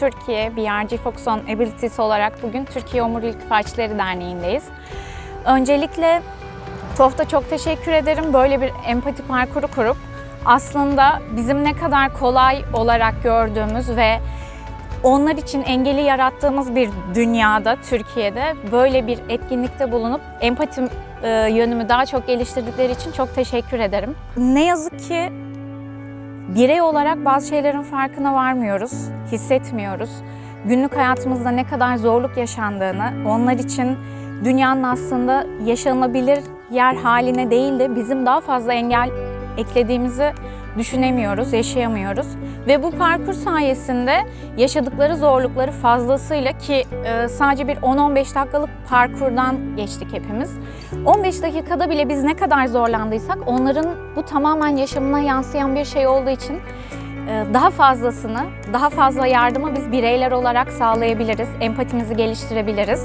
Türkiye BRG Focus on Abilities olarak bugün Türkiye Omurilik Felçleri Derneği'ndeyiz. Öncelikle TOF'ta çok teşekkür ederim böyle bir empati parkuru kurup aslında bizim ne kadar kolay olarak gördüğümüz ve onlar için engeli yarattığımız bir dünyada, Türkiye'de böyle bir etkinlikte bulunup empati e, yönümü daha çok geliştirdikleri için çok teşekkür ederim. Ne yazık ki birey olarak bazı şeylerin farkına varmıyoruz, hissetmiyoruz. Günlük hayatımızda ne kadar zorluk yaşandığını, onlar için dünyanın aslında yaşanabilir yer haline değil de bizim daha fazla engel eklediğimizi düşünemiyoruz, yaşayamıyoruz. Ve bu parkur sayesinde yaşadıkları zorlukları fazlasıyla ki e, sadece bir 10-15 dakikalık parkurdan geçtik hepimiz. 15 dakikada bile biz ne kadar zorlandıysak onların bu tamamen yaşamına yansıyan bir şey olduğu için e, daha fazlasını, daha fazla yardımı biz bireyler olarak sağlayabiliriz, empatimizi geliştirebiliriz.